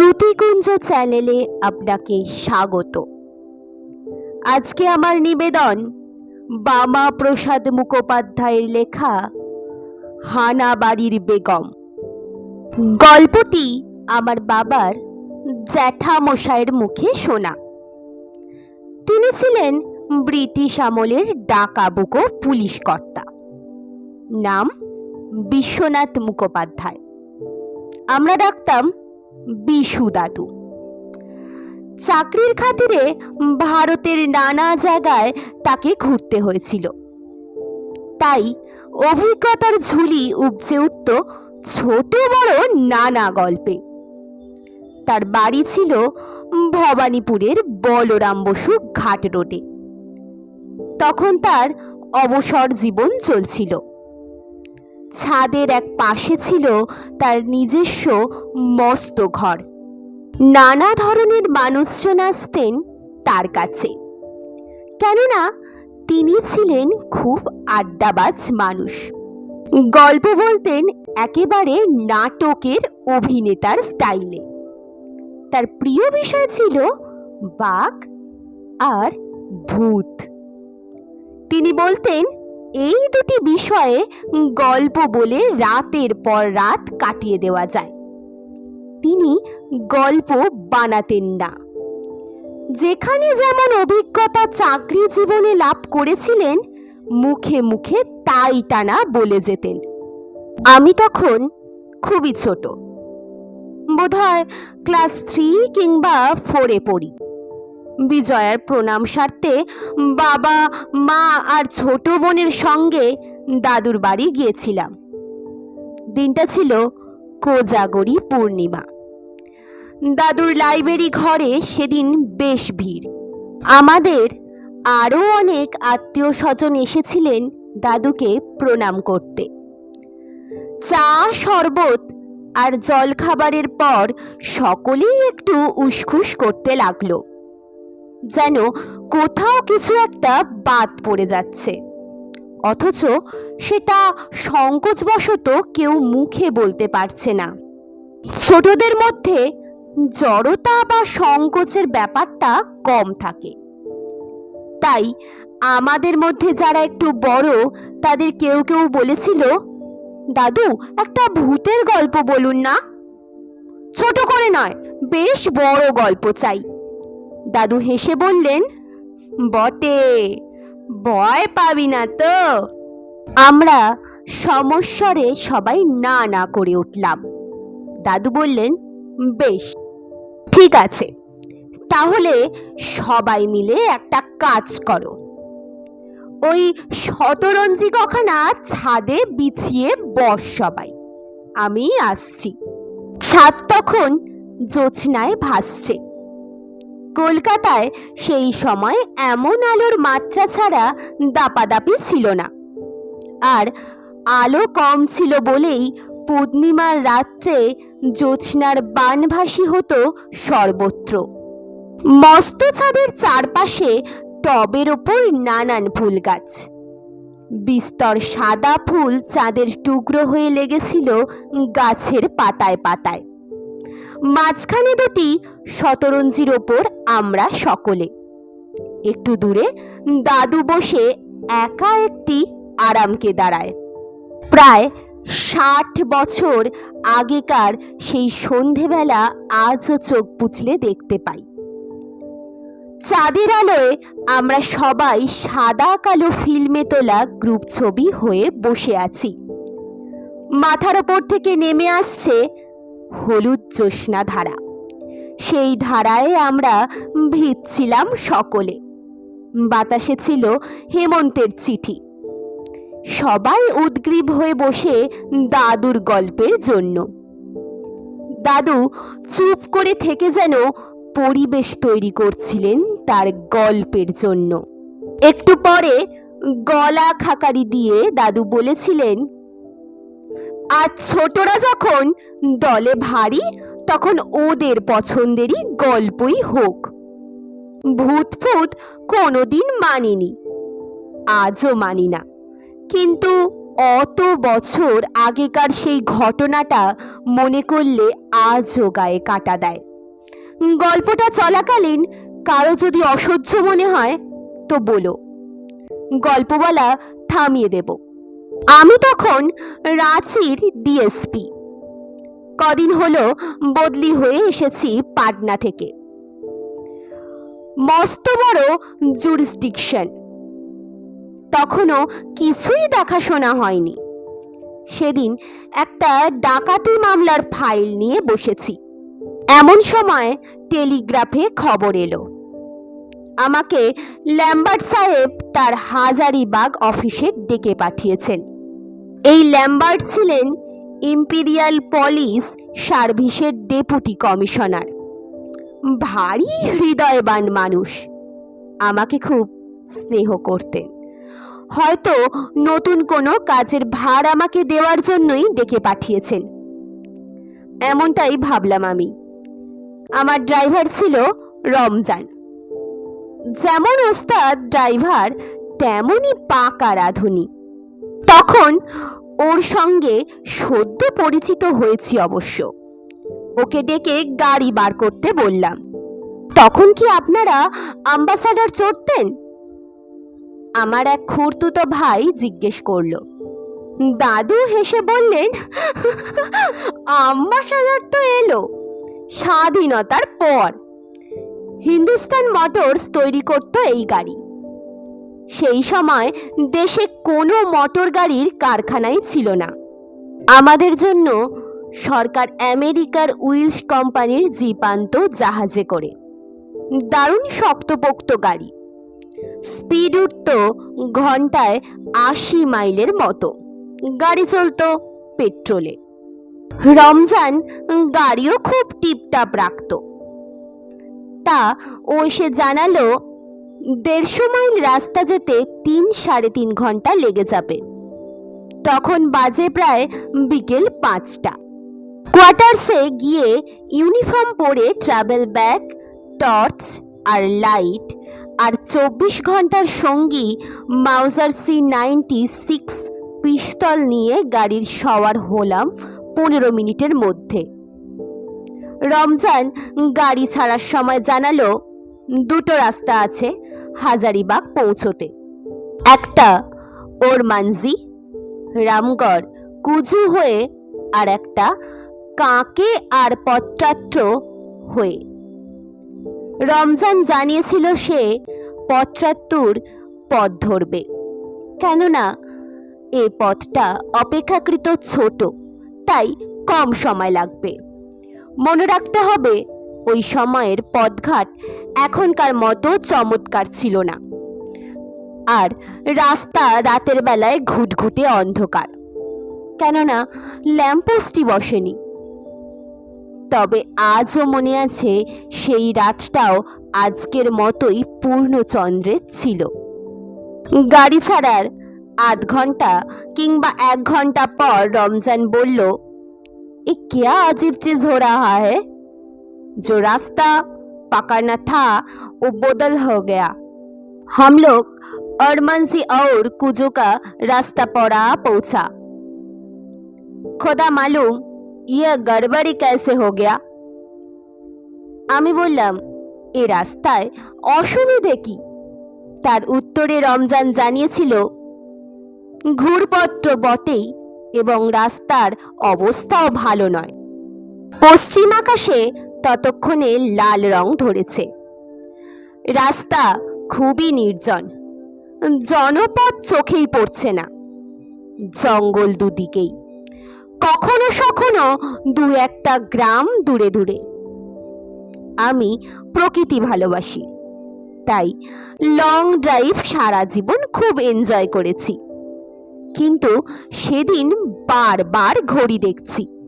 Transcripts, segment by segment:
শ্রুতিকুঞ্জ চ্যানেলে আপনাকে স্বাগত। আজকে আমার নিবেদন বামা প্রসাদ মুখোপাধ্যায়ের লেখা হানা বাড়ির বেগম। গল্পটি আমার বাবার জ্যাঠামশাইয়ের মুখে শোনা। তিনি ছিলেন ব্রিটিশ আমলের ডাকাবুকো পুলিশ কর্তা নাম বিশ্বনাথ মুখোপাধ্যায়। আমরা ডাকতাম বিশু দাদু। চাকরির খাতিরে ভারতের নানা জায়গায় তাকে ঘুরতে হয়েছিল। তাই অভিজ্ঞতার ঝুলি উপচে উঠত ছোট বড় নানা গল্পে। তার বাড়ি ছিল ভবানীপুরের বলরাম বসু ঘাট রোডে। তখন তার অবসর জীবন চলছিল। ছাদের এক পাশে ছিল তার নিজস্ব মস্ত ঘর। নানা ধরনের মানুষজন আসতেন তার কাছে। কেননা তিনি ছিলেন খুব আড্ডাবাজ মানুষ। গল্প বলতেন একেবারে নাটকের অভিনেতার স্টাইলে। তার প্রিয় বিষয় ছিল বাঘ আর ভূত। তিনি বলতেন এই দুটি বিষয়ে গল্প বলে রাতের পর রাত কাটিয়ে দেওয়া যায়। তিনি গল্প বানাতেন না। যেখানে যেমন অভিজ্ঞতা চাকরি জীবনে লাভ করেছিলেন, মুখে মুখে তাই টানা বলে যেতেন। আমি তখন খুবই ছোট। বোধহয় ক্লাস থ্রি কিংবা ফোরে পড়ি। বিজয়ার প্রণাম সারতে বাবা, মা আর ছোট বোনের সঙ্গে দাদুর বাড়ি গিয়েছিলাম। দিনটা ছিল কোজাগরি পূর্ণিমা। দাদুর লাইব্রেরি ঘরে সেদিন বেশ ভিড়। আমাদের আরও অনেক আত্মীয় স্বজন এসেছিলেন দাদুকে প্রণাম করতে। চা, শরবত আর জলখাবারের পর সকলেই একটু উসখুস করতে লাগল। যেন কোথাও কিছু একটা বাদ পড়ে যাচ্ছে। অথচ সেটা সংকোচবশত কেউ মুখে বলতে পারছে না। ছোটদের মধ্যে জড়তা বা সংকোচের ব্যাপারটা কম থাকে। তাই আমাদের মধ্যে যারা একটু বড়, তাদের কেউ কেউ বলেছিল, দাদু, একটা ভূতের গল্প বলুন না। ছোট করে নয়, বেশ বড় গল্প চাই। দাদু হেসে বললেন, বটে, ভয় পাবি না তো। আমরা সমস্বরে সবাই না না করে উঠলাম। দাদু বললেন, বেশ, ঠিক আছে। তাহলে সবাই মিলে একটা কাজ করো। ওই শতরঞ্জি কখানা ছাদে বিছিয়ে বস সবাই। আমি আসছি। ছাদ তখন জোছনায় ভাসছে। কলকাতায় সেই সময় এমন আলোর মাত্রা ছাড়া দাপাদাপি ছিল না। আর আলো কম ছিল বলেই পূর্ণিমার রাত্রে জ্যোৎস্নার বানভাসী হতো সর্বত্র। মস্ত ছাদের চারপাশে টবের ওপর নানান ফুল গাছ। বিস্তর সাদা ফুল চাঁদের টুকরো হয়ে লেগেছিল গাছের পাতায় পাতায়। মাঝখানে দুটি শতরঞ্জির ওপর আমরা সকলে। একটু দূরে দাদু বসে একা একটি আরামকে দাঁড়ায়। প্রায় ষাট বছর আগেকার সেই সন্ধেবেলা আজও চোখ পুছলে দেখতে পাই। চাঁদের আলোয় আমরা সবাই সাদা কালো ফিল্মে তোলা গ্রুপ ছবি হয়ে বসে আছি। মাথার ওপর থেকে নেমে আসছে হলুদ জ্যোৎস্না ধারা সেই ধারায় আমরা ভিজছিলাম সকলে। বাতাসে ছিল হেমন্তের চিঠি। সবাই উদ্গ্রীব হয়ে বসে দাদুর গল্পের জন্য। দাদু চুপ করে থেকে যেন পরিবেশ তৈরি করছিলেন তার গল্পের জন্য। একটু পরে গলা খাকারি দিয়ে দাদু বলেছিলেন আজ ছোটরা যখন দলে ভারী, তখন ওদের পছন্দেরই গল্পই হোক। ভূত ফুত কোনোদিন মানিনি, আজও মানি না। কিন্তু অত বছর আগেকার সেই ঘটনাটা মনে করলে আজও গায়ে কাটা দেয়। গল্পটা চলাকালীন কারও যদি অসহ্য মনে হয়, তো বলো। গল্প বলা থামিয়ে দেব। আমি তখন রাঁচির ডিএসপি। কদিন হলো বদলি হয়ে এসেছি পাটনা থেকে। মস্ত বড় জুরিসডিকশন। তখনও কিছুই দেখাশোনা হয়নি। সেদিন একটা ডাকাতি মামলার ফাইল নিয়ে বসেছি। এমন সময় টেলিগ্রাফে খবর এলো। আমাকে ল্যাম্বার্ট সাহেব তার হাজারিবাগ অফিসে ডেকে পাঠিয়েছেন। এই ল্যাম্বার্ট ছিলেন ইম্পিরিয়াল পুলিশ সার্ভিসের ডেপুটি কমিশনার। ভারী হৃদয়বান মানুষ। আমাকে খুব স্নেহ করতেন। হয়তো নতুন কোনো কাজের ভার আমাকে দেওয়ার জন্যই ডেকে পাঠিয়েছেন। এমনটাই ভাবলাম আমি। আমার ড্রাইভার ছিল রমজান। যেমন ওস্তাদ, ড্রাইভার, তেমনই পাকা রাঁধুনি। তখন ওর সঙ্গে সদ্য পরিচিত হয়েছি অবশ্য। ওকে ডেকে গাড়ি বার করতে বললাম, তখন কি আপনারা আম্বাসাডার চড়তেন? আমার এক খুড়তুতো ভাই জিজ্ঞেস করল, দাদু হেসে বললেন, আম্বাসাডার তো এলো স্বাধীনতার পর। হিন্দুস্তান মোটরস তৈরি করত এই গাড়ি। সেই সময় দেশে কোনো মোটর গাড়ির কারখানাই ছিল না। আমাদের জন্য সরকার আমেরিকার উইলস কোম্পানির জিপ আনত জাহাজে করে। দারুণ শক্তপোক্ত গাড়ি। স্পিড উঠত ঘন্টায় আশি মাইলের মতো। গাড়ি চলতো পেট্রোলে। রমজান গাড়িও খুব টিপটাপ রাখতো। তা ও এসে জানালো দেড়শো মাইল রাস্তা যেতে তিন সাড়ে তিন ঘণ্টা লেগে যাবে। তখন বাজে প্রায় বিকেল পাঁচটা। কোয়ার্টার্সে গিয়ে ইউনিফর্ম পরে ট্রাভেল ব্যাগ, টর্চ আর লাইট আর চব্বিশ ঘণ্টার সঙ্গী Mauser C ninety six pistol নিয়ে গাড়ির সওয়ার হলাম পনেরো মিনিটের মধ্যে। রমজান গাড়ি ছাড়ার সময় জানালো, দুটো রাস্তা আছে হাজারিবাগ পৌঁছোতে। একটা ওরমানজি, রামগড়, কুজু হয়ে, আর একটা কাঁকে আর পত্রাত্র হয়ে। রমজান জানিয়েছিল সে পত্রাত্তুর পথ ধরবে। কেননা, এ পথটা অপেক্ষাকৃত ছোট, তাই কম সময় লাগবে। মনে রাখতে হবে ওই সময়ের পথঘাট এখনকার মতো চমৎকার ছিল না। আর রাস্তা রাতের বেলায় ঘুটঘুটে অন্ধকার। কেননা ল্যাম্পোস্টই বসেনি। তবে আজও মনে আছে সেই রাতটাও আজকের মতোই পূর্ণচন্দ্রের ছিল। গাড়ি ছাড়ার আধ ঘণ্টা কিংবা এক ঘণ্টা পর রমজান বলল, এ কেয়া আজীব চিজ হো হয়? जो रास्ता पकड़ना था वो बदल हो गया हम लोग अरमनसी और कुजो का रास्ता पड़ा पहुंचा खुदा मालूम यह गड़बड़ी कैसे हो गया আমি বললাম এ রাস্তায় অসুবিধে কি তার উত্তরে রমজান জানিয়েছিল ঘুরপত্র বটেই এবং রাস্তার অবস্থাও ভালো নয় পশ্চিম আকাশে ততক্ষণে লাল রং ধরেছে। রাস্তা খুবই নির্জন। জনপদ চোখেই পড়ছে না। জঙ্গল দুদিকেই। কখনো সখনো দু একটা গ্রাম দূরে দূরে। আমি প্রকৃতি ভালোবাসি। তাই লং ড্রাইভ সারা জীবন খুব এনজয় করেছি। কিন্তু সেদিন বারবার ঘড়ি দেখছি।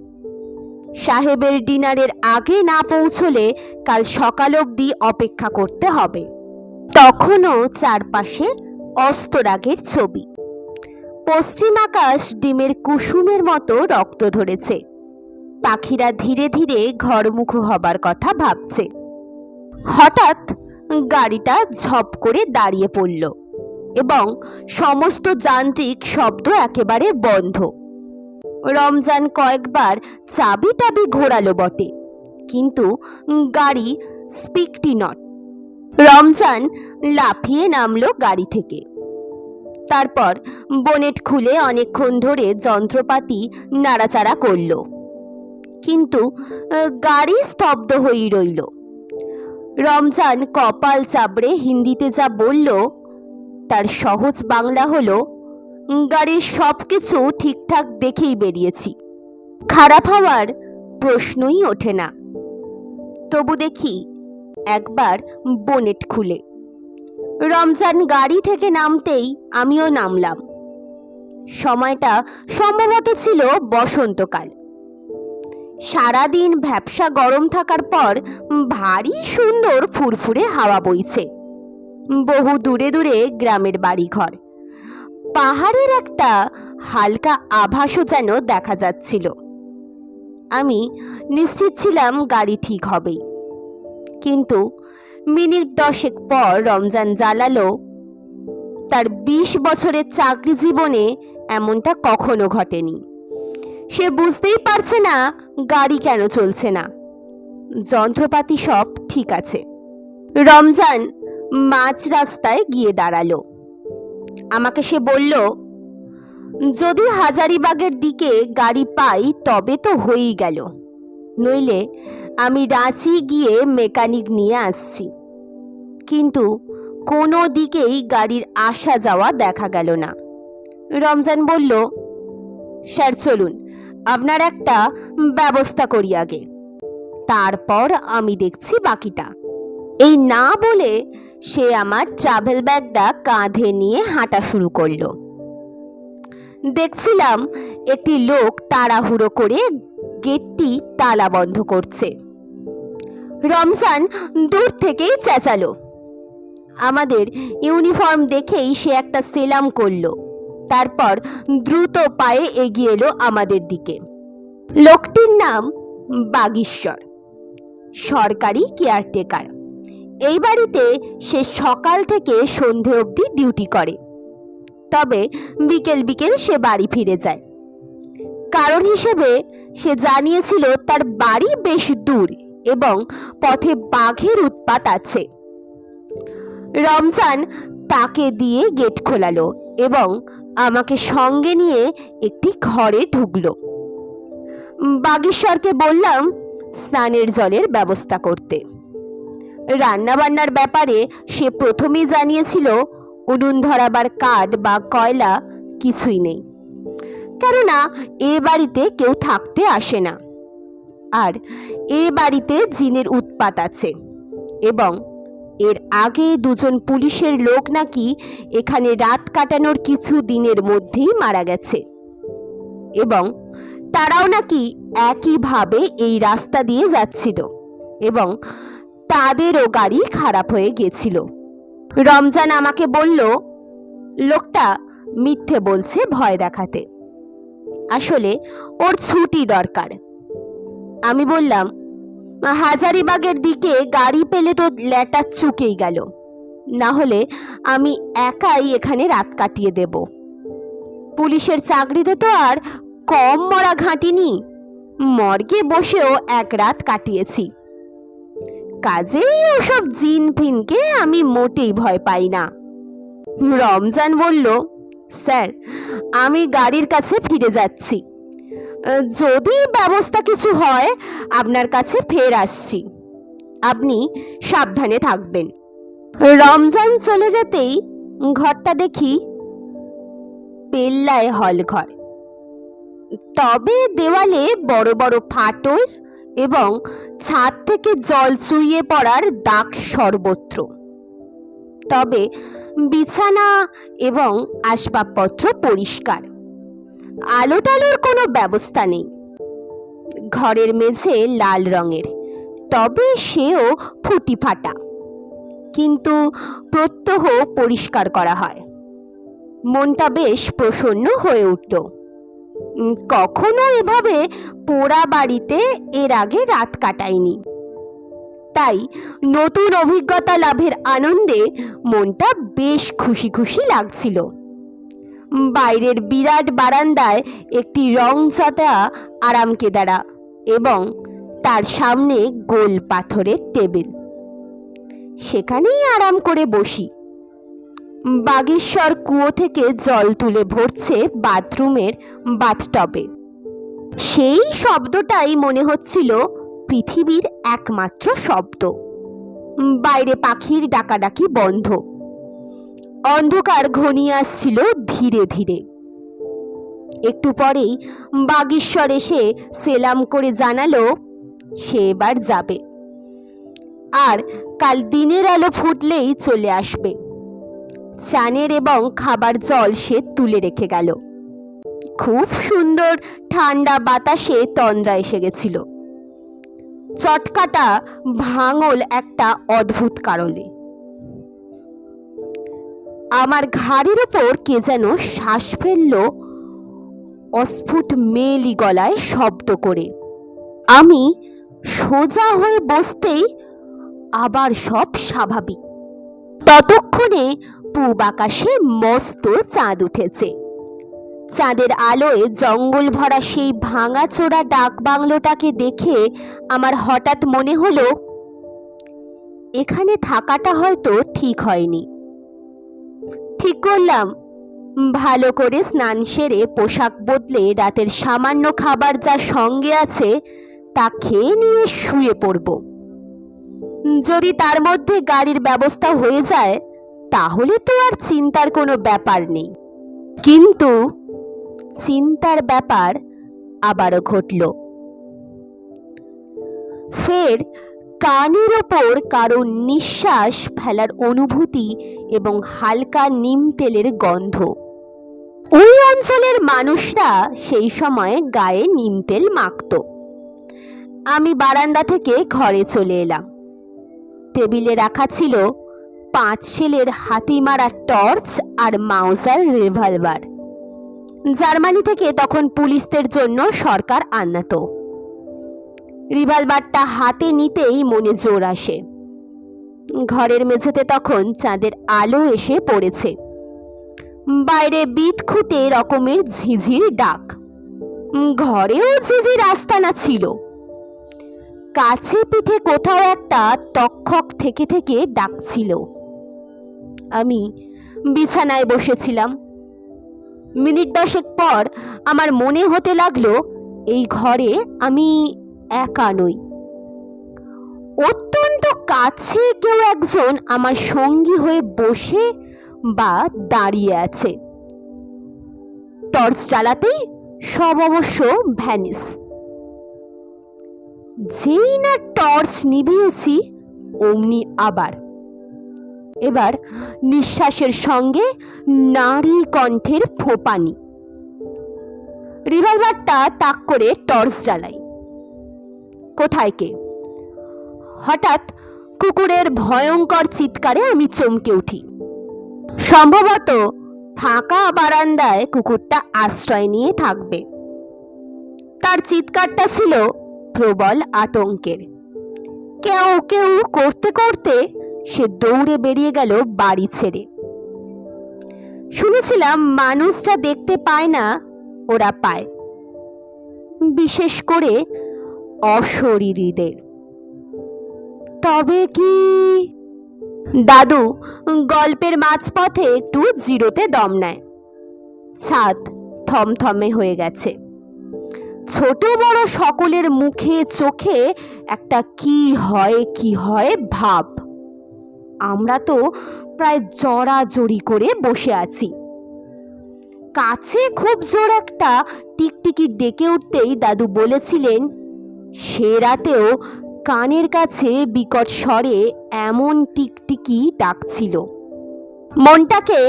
সাহেবের ডিনারের আগে না পৌঁছলে কাল সকাল অবধি অপেক্ষা করতে হবে। তখনও চারপাশে অস্তরাগের ছবি। পশ্চিম আকাশ ডিমের কুসুমের মতো রক্ত ধরেছে। পাখিরা ধীরে ধীরে ঘরমুখ হবার কথা ভাবছে। হঠাৎ গাড়িটা ঝপ করে দাঁড়িয়ে পড়ল এবং সমস্ত যান্ত্রিক শব্দ একেবারে বন্ধ। রমজান কয়েকবার চাবি টাবি ঘোরালো বটে। কিন্তু গাড়ি স্পিকটি নট। রমজান লাফিয়ে নামলো গাড়ি থেকে। তারপর বনেট খুলে অনেকক্ষণ ধরে যন্ত্রপাতি নাড়াচাড়া করল। কিন্তু গাড়ি স্তব্ধ হয়েই রইল। রমজান কপাল চাবড়ে হিন্দিতে যা বলল, তার সহজ বাংলা হলো গাড়ির সব কিছু ঠিকঠাক দেখেই বেরিয়েছি। খারাপ হওয়ার প্রশ্নই ওঠে না। তবু দেখি একবার বোনেট খুলে। রমজান গাড়ি থেকে নামতেই আমিও নামলাম। সময়টা সম্ভবত ছিল বসন্তকাল। সারাদিন ভ্যাপসা গরম থাকার পর ভারী সুন্দর ফুরফুরে হাওয়া বইছে। বহু দূরে দূরে গ্রামের বাড়িঘর। পাহাড়ের একটা হালকা আভাসও যেন দেখা যাচ্ছিল। আমি নিশ্চিত ছিলাম গাড়ি ঠিক হবেই কিন্তু মিনিট দশেক পর রমজান জ্বালালো, তার বিশ বছরের চাকরি জীবনে এমনটা কখনো ঘটেনি। সে বুঝতেই পারছে না গাড়ি কেন চলছে না। যন্ত্রপাতি সব ঠিক আছে। রমজান মাঝ রাস্তায় গিয়ে দাঁড়াল। আমাকে সে বলল, যদি হাজারিবাগের দিকে গাড়ি পাই, তবে তো হয়েই গেল। নইলে আমি রাঁচি গিয়ে মেকানিক নিয়ে আসছি। কিন্তু কোনো দিকেই গাড়ির আসা যাওয়া দেখা গেল না। রমজান বলল, স্যার, চলুন, আপনার একটা ব্যবস্থা করি আগে। তারপর আমি দেখছি বাকিটা। এই না বলে সে আমার ট্রাভেল ব্যাগটা কাঁধে নিয়ে হাঁটা শুরু করল। দেখছিলাম একটি লোক তাড়াহুড়ো করে গেটটি তালা বন্ধ করছে। রমজান দূর থেকেই চেঁচালো। আমাদের ইউনিফর্ম দেখেই সে একটা সেলাম করল। তারপর দ্রুত পায়ে এগিয়ে এলো আমাদের দিকে। লোকটির নাম বাগীশ্বর, সরকারি কেয়ারটেকার এই বাড়িতে সে সকাল থেকে সন্ধে অবধি ডিউটি করে। তবে বিকেল বিকেল সে বাড়ি ফিরে যায়। কারণ হিসেবে সে জানিয়েছিল তার বাড়ি বেশ দূর এবং পথে বাঘের উৎপাত আছে। রমজান তাকে দিয়ে গেট খোলালো এবং আমাকে সঙ্গে নিয়ে একটি ঘরে ঢুকলো। বাগেশ্বরকে বললাম, স্নানের জলের ব্যবস্থা করতে। রান্নাবান্নার ব্যাপারে সে প্রথমেই জানিয়েছিল, উনুন ধরাবার কাঠ বা কয়লা কিছুই নেই। কেননা, এ বাড়িতে কেউ থাকতে আসে না। আর এ বাড়িতে জিনের উৎপাত আছে এবং এর আগে দুজন পুলিশের লোক নাকি এখানে রাত কাটানোর কিছু দিনের মধ্যেই মারা গেছে। এবং তারাও নাকি একইভাবে এই রাস্তা দিয়ে যাচ্ছিল এবং তাদেরও গাড়ি খারাপ হয়ে গেছিল রমজান আমাকে বলল, লোকটা মিথ্যে বলছে ভয় দেখাতে। আসলে ওর ছুটি দরকার। আমি বললাম, হাজারিবাগের দিকে গাড়ি পেলে তো ল্যাটা চুকেই গেল। না হলে আমি একাই এখানে রাত কাটিয়ে দেব। পুলিশের চাকরিতে তো আর কম মরা ঘাঁটিনি মর্গে বসেও এক রাত কাটিয়েছি। কাজেই ওসব জিন ফিনকে আমি মোটেই ভয় পাই না। রমজান বলল, স্যার, আমি গাড়ির কাছে ফিরে যাচ্ছি। যদি ব্যবস্থা কিছু হয়, আপনার কাছে ফের আসছি। আপনি সাবধানে থাকবেন। রমজান চলে যেতেই ঘরটা দেখি পেল্লায় হল ঘর তবে দেওয়ালে বড় বড় ফাটল এবং ছাদ থেকে জল চুইয়ে পড়ার দাগ সর্বত্র। তবে বিছানা এবং আসবাবপত্র পরিষ্কার। আলো টালোর কোনো ব্যবস্থা নেই। ঘরের মেঝে লাল রঙের, তবে সেও ফুটি ফাটা। কিন্তু প্রত্যহ পরিষ্কার করা হয়। মনটা বেশ প্রসন্ন হয়ে উঠল। কখনো এভাবে পোড়া বাড়িতে এর আগে রাত কাটায়নি। তাই নতুন অভিজ্ঞতা লাভের আনন্দে মনটা বেশ খুশি খুশি লাগছিল। বাইরের বিরাট বারান্দায় একটি রংচটা আরাম কেদারা এবং তার সামনে গোল পাথরের টেবিল। সেখানেই আরাম করে বসি। বাগেশ্বর কুয়ো থেকে জল তুলে ভরছে বাথরুমের বাথটবে। সেই শব্দটাই মনে হচ্ছিল পৃথিবীর একমাত্র শব্দ। বাইরে পাখির ডাকাডাকি বন্ধ। অন্ধকার ঘনিয়ে আসছিল ধীরে ধীরে। একটু পরেই বাগীশ্বর এসে সেলাম করে জানালো, সে এবার যাবে। আর কাল দিনের আলো ফুটলেই চলে আসবে। চানের এবং খাবার জল সে তুলে রেখে গেল। খুব সুন্দর ঠান্ডা বাতাসে তন্দ্রা এসে গেছিল। চটকাটা ভাঙল একটা অদ্ভুত কারণে। আমার ঘাড়ের ওপর কে যেন শ্বাস ফেলল অস্ফুট মেলি গলায় শব্দ করে। আমি সোজা হয়ে বসতেই আবার সব স্বাভাবিক। ততক্ষণে পূব আকাশে মস্ত চাঁদ উঠেছে। চাঁদের আলোয় জঙ্গল ভরা সেই ভাঙাচোরা ডাক বাংলোটাকে দেখে আমার হঠাৎ মনে হলো, এখানে থাকাটা হয়তো ঠিক হয়নি। ঠিক করলাম। ভালো করে স্নান সেরে পোশাক বদলে রাতের সামান্য খাবার যা সঙ্গে আছে, তা খেয়ে নিয়ে শুয়ে পড়ব। যদি তার মধ্যে গাড়ির ব্যবস্থা হয়ে যায় তাহলে তো আর চিন্তার কোনো ব্যাপার নেই। কিন্তু চিন্তার ব্যাপার আবারও ঘটল। ফের কানের ওপর কারও নিঃশ্বাস ফেলার অনুভূতি এবং হালকা নিম তেলের গন্ধ। ওই অঞ্চলের মানুষরা সেই সময় গায়ে নিম তেল মাখত। আমি বারান্দা থেকে ঘরে চলে এলাম। টেবিলে রাখা ছিল পাঁচ সেলের হাতি মারা টর্চ আর মাউজার রিভলভার। জার্মানি থেকে তখন পুলিশদের জন্য সরকার আনাতো। রিভলভারটা হাতে নিতেই মনে জোর আসে। ঘরের মেঝেতে তখন চাঁদের আলো এসে পড়েছে। বাইরে বিট খুঁটে রকমের ঝিঝির ডাক। ঘরেও ঝিঝির আস্তানা ছিল। কাছে পিঠে কোথাও একটা তক্ষক থেকে থেকে ডাকছিল। আমি বিছানায় বসেছিলাম। মিনিট দশেক পর আমার মনে হতে লাগল, এই ঘরে আমি একা নই। অত্যন্ত কাছে কেউ একজন আমার সঙ্গী হয়ে বসে বা দাঁড়িয়ে আছে। টর্চ চালাতেই সব অবশ্য ভ্যানিস যেই না টর্চ নিভিয়েছি, অমনি আবার। এবার নিঃশ্বাসের সঙ্গে নারী কণ্ঠের ফোপানি। রিভলভারটা তাক করে টর্চ জ্বালাই। কোথায় কে? হঠাৎ কুকুরের ভয়ঙ্কর চিৎকারে আমি চমকে উঠি। সম্ভবত ফাঁকা বারান্দায় কুকুরটা আশ্রয় নিয়ে থাকবে। তার চিৎকারটা ছিল প্রবল আতঙ্কের। কেউ কেউ করতে করতে সে দৌড়ে বেরিয়ে গেল বাড়ি ছেড়ে। শুনেছিলাম মানুষটা দেখতে পায় না, ওরা পায়। বিশেষ করে অশরীরীদের। তবে কি? দাদু, গল্পের মাঝপথে একটু জিরোতে দম নেয়। ছাদ থমথমে হয়ে গেছে। ছোট বড় সকলের মুখে চোখে একটা কি হয় কি হয় ভাব। আমরা তো প্রায় জড়াজড়ি করে বসে আছি। কাছে খুব জোর একটা টিকটিকি ডেকে উঠতেই দাদু বলেছিলেন, সে রাতেও কানের কাছে বিকট স্বরে এমন টিকটিকি ডাকছিল। মনটাকে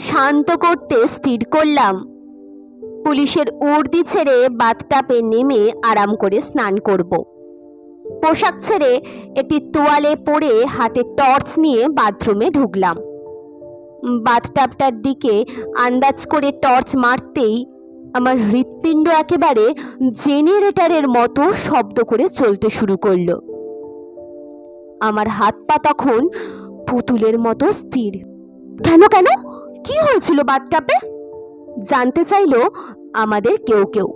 শান্ত করতে স্থির করলাম। পুলিশের উর্দি ছেড়ে বাথটাপে নেমে আরাম করে স্নান করব। পোশাক ছেড়ে একটি তোয়ালে পরে হাতে টর্চ নিয়ে বাথরুমে ঢুকলাম। বাথটাপটার দিকে আন্দাজ করে টর্চ মারতেই আমার হৃৎপিণ্ড একেবারে জেনারেটরের মতো শব্দ করে চলতে শুরু করল। আমার হাত পা তখন পুতুলের মতো স্থির। কেন কেন? কি হয়েছিল বাথটাপে জানতে চাইলো আমাদের কেউ কেউ।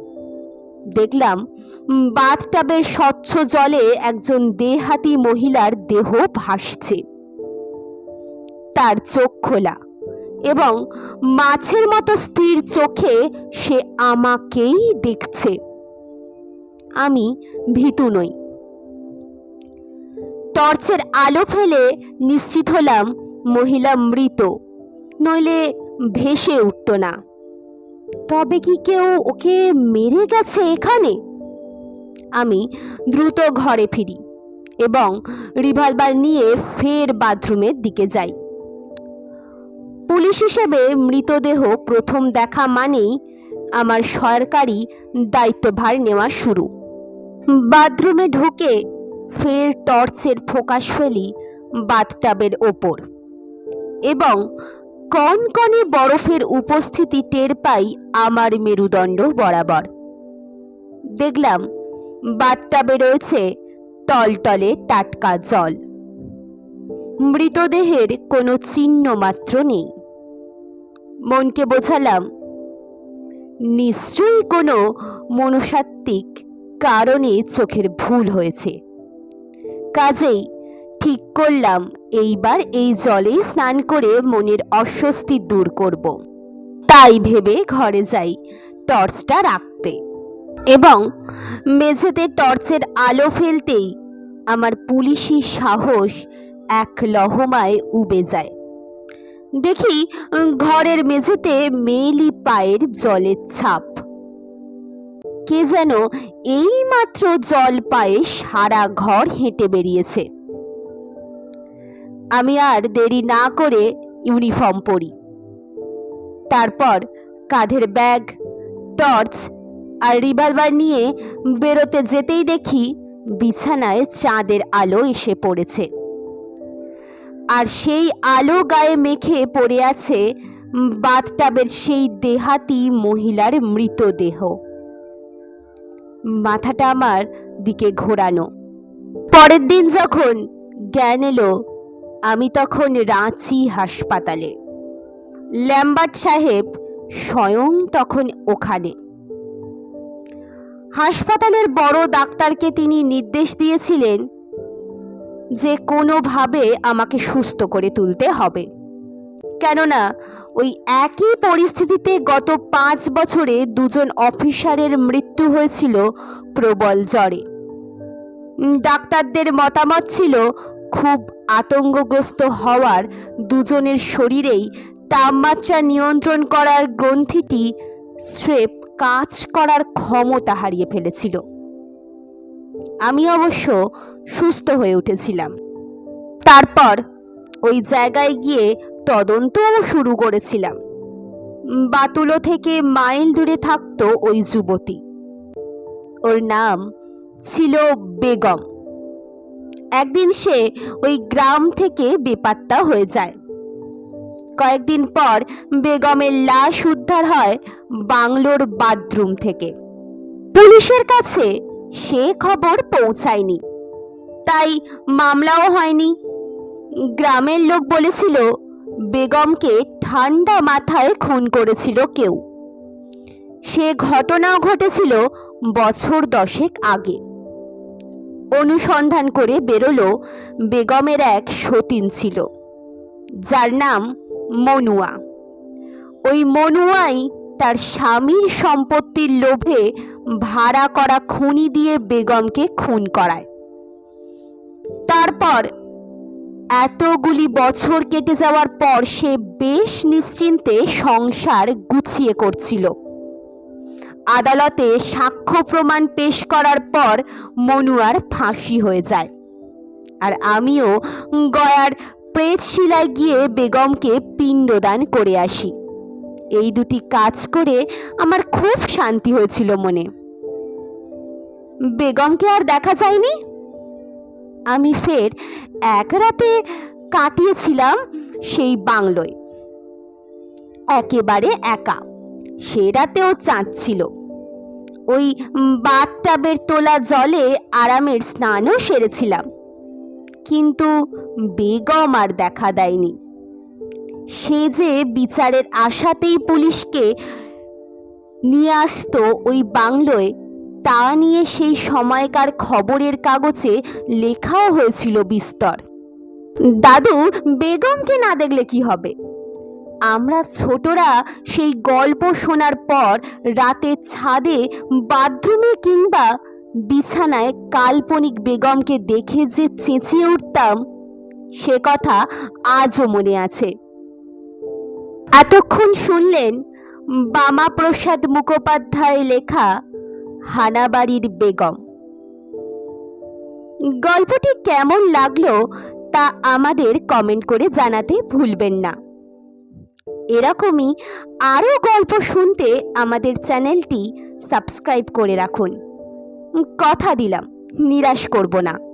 দেখলাম বাথটাবের স্বচ্ছ জলে একজন দেহাতি মহিলার দেহ ভাসছে। তার চোখ খোলা এবং মাছের মতো স্থির চোখে সে আমাকেই দেখছে। আমি ভীতু নই। টর্চের আলো ফেলে নিশ্চিত হলাম মহিলা মৃত, নইলে ভেসে উঠত না। তবে কি কেউ ওকে মেরে গেছে এখানে? আমি দ্রুত ঘরে ফিরি এবং রিভলভার নিয়ে ফের বাথরুমের দিকে যাই। পুলিশ হিসেবে মৃতদেহ প্রথম দেখা মানেই আমার সরকারি দায়িত্বভার নেওয়া শুরু। বাথরুমে ঢুকে ফের টর্চের ফোকাস ফেলি বাথটাবের ওপর এবং কনকনে বরফের উপস্থিতি টের পাই আমার মেরুদণ্ড বরাবর। দেখলাম বাথটাবে রয়েছে টলটলে টাটকা জল। মৃতদেহের কোনো চিহ্ন মাত্র নেই। মনকে বোঝালাম, নিশ্চয়ই কোনো মনসাত্ত্বিক কারণে চোখের ভুল হয়েছে। কাজেই ঠিক করলাম, এইবার এই জলেই স্নান করে মনের অস্বস্তি দূর করব। তাই ভেবে ঘরে যাই, টর্চটা রাখতে। এবং মেঝেতে টর্চের আলো ফেলতেই আমার পুলিশি সাহস এক লহমায় উবে যায়। দেখি ঘরের মেঝেতে মেয়েলি পায়ের জলের ছাপ। কে যেন এইমাত্র জল পায়ে সারা ঘর হেঁটে বেরিয়েছে। আমি আর দেরি না করে ইউনিফর্ম পরি। তারপর কাঁধের ব্যাগ, টর্চ আর রিভলভার নিয়ে বেরোতে যেতেই দেখি বিছানায় চাঁদের আলো এসে পড়েছে। আর সেই আলো গায়ে মেখে পড়ে আছে বাথটাবের সেই দেহাতি মহিলার মৃতদেহ। মাথাটা আমার দিকে ঘোরানো। পরের দিন যখন জ্ঞান এলো, আমি তখন রাঁচি হাসপাতালে। ল্যাম্বার্ট সাহেব স্বয়ং তখন ওখানে। হাসপাতালের বড় ডাক্তারকে তিনি নির্দেশ দিয়েছিলেন যে কোনোভাবে আমাকে সুস্থ করে তুলতে হবে। কেননা, ওই একই পরিস্থিতিতে গত পাঁচ বছরে দুজন অফিসারের মৃত্যু হয়েছিল প্রবল জ্বরে। ডাক্তারদের মতামত ছিল, খুব আতঙ্কগ্রস্ত হওয়ার দুজনের শরীরেই তাপমাত্রা নিয়ন্ত্রণ করার গ্রন্থিটি স্রেপ কাজ করার ক্ষমতা হারিয়ে ফেলেছিল। আমি অবশ্য সুস্থ হয়ে উঠেছিলাম। তারপর ওই জায়গায় গিয়ে তদন্তও শুরু করেছিলাম। বাতুলো থেকে মাইল দূরে থাকতো ওই যুবতী। ওর নাম ছিল বেগম। একদিন সে ওই গ্রাম থেকে বেপাত্তা হয়ে যায়। কয়েকদিন পর বেগমের লাশ উদ্ধার হয় বাংলোর বাথরুম থেকে। পুলিশের কাছে সে খবর পৌঁছায়নি। তাই মামলাও হয়নি। গ্রামের লোক বলেছিল, বেগমকে ঠান্ডা মাথায় খুন করেছিল কেউ। সে ঘটনাও ঘটেছিল বছর দশেক আগে। অনুসন্ধান করে বেরোলো বেগমের এক সতীন ছিল। যার নাম মনুয়া। ওই মনুয়াই তার স্বামীর সম্পত্তির লোভে ভাড়া করা খুনি দিয়ে বেগমকে খুন করায়। তারপর এতগুলি বছর কেটে যাওয়ার পর সে বেশ নিশ্চিন্তে সংসার গুছিয়ে করছিল। আদালতে সাক্ষ্য প্রমাণ পেশ করার পর মনুয়ার ফাঁসি হয়ে যায়। আর আমিও গয়ার প্রেতশিলায় গিয়ে বেগমকে পিণ্ডদান করে আসি। এই দুটি কাজ করে আমার খুব শান্তি হয়েছিল মনে। বেগমকে আর দেখা যায়নি? আমি ফের এক রাতে কাটিয়েছিলাম সেই বাংলোয়। একেবারে একা, সে রাতেও চাঁদ ছিল। ওই বাথটাবের তোলা জলে আরামের স্নানও সেরেছিলাম। কিন্তু বেগম আর দেখা দেয়নি। সে যে বিচারের আশাতেই পুলিশকে নিয়ে আসতো ওই বাংলোয়, তা নিয়ে সেই সময়কার খবরের কাগজে লেখাও হয়েছিল বিস্তর। দাদু, বেগমকে না দেখলে কি হবে? আমরা ছোটরা সেই গল্প শোনার পর রাতে ছাদে বাথরুমে কিংবা বিছানায় কাল্পনিক বেগমকে দেখে যে চেঁচিয়ে উঠতাম, সে কথা আজও মনে আছে। এতক্ষণ শুনলেন বামা প্রসাদ মুখোপাধ্যায়ের লেখা হানাবাড়ির বেগম। গল্পটি কেমন লাগল তা আমাদের কমেন্ট করে জানাতে ভুলবেন না। এরকমই আরও গল্প শুনতে আমাদের চ্যানেলটি সাবস্ক্রাইব করে রাখুন। কথা দিলাম নিরাশ করব না।